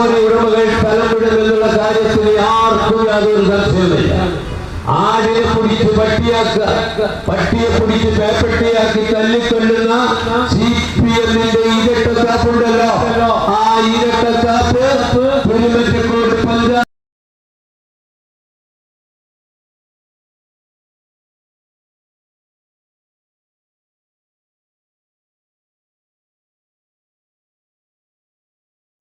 Quarry ഉടമകൾ സ്ഥലം വിടുമെന്നുള്ള കാര്യത്തിൽ ആർക്കും യാതൊരു സംശയമില്ല ആടിനെ പിടിച്ച് പട്ടിയാക്കുക പട്ടിയെ പിടിച്ച് പേപ്പട്ടിയാക്കി തല്ലിക്കൊല്ലുന്ന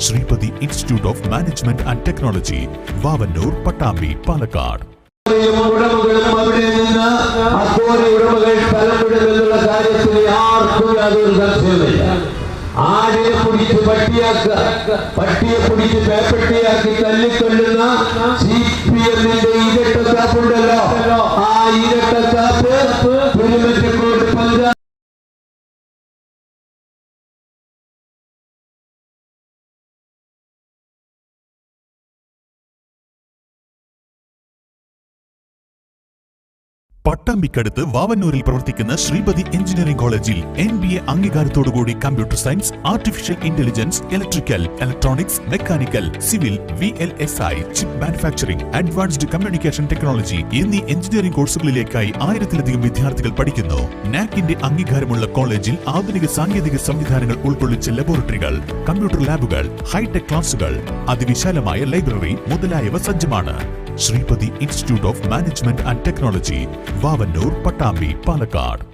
Sreepathi institute of management and technology Vavanoor Pattambi Palakkad. ആടിനെ പിടിച്ച് പട്ടിയാക്കുക പട്ടിയെ പിടിച്ച് പേപ്പട്ടിയാക്കി തല്ലിക്കൊല്ലുന്ന സി പി എമ്മിന്റെ ഇരട്ടക്കാപ്പുണ്ടല്ലോ പട്ടാമ്പിക്കടുത്ത് വാവന്നൂരിൽ പ്രവർത്തിക്കുന്ന ശ്രീപതി എഞ്ചിനീയറിംഗ് കോളേജിൽ N B A അംഗീകാരത്തോടുകൂടി computer science artificial intelligence electrical electronics mechanical civil V L S I chip manufacturing advanced communication technology എന്നീ എഞ്ചിനീയറിംഗ് കോഴ്സുകളിലേക്കായി ആയിരത്തിലധികം വിദ്യാർത്ഥികൾ പഠിക്കുന്നു. നാക്കിന്റെ അംഗീകാരമുള്ള കോളേജിൽ ആധുനിക സാങ്കേതിക സംവിധാനങ്ങൾ ഉൾക്കൊള്ളിച്ച ലബോറട്ടറികൾ കമ്പ്യൂട്ടർ ലാബുകൾ ഹൈടെക് ക്ലാസുകൾ അതിവിശാലമായ ലൈബ്രറി മുതലായവ സജ്ജമാണ്. Sreepathi institute of management and technology Vavanoor Pattambi Palakkad.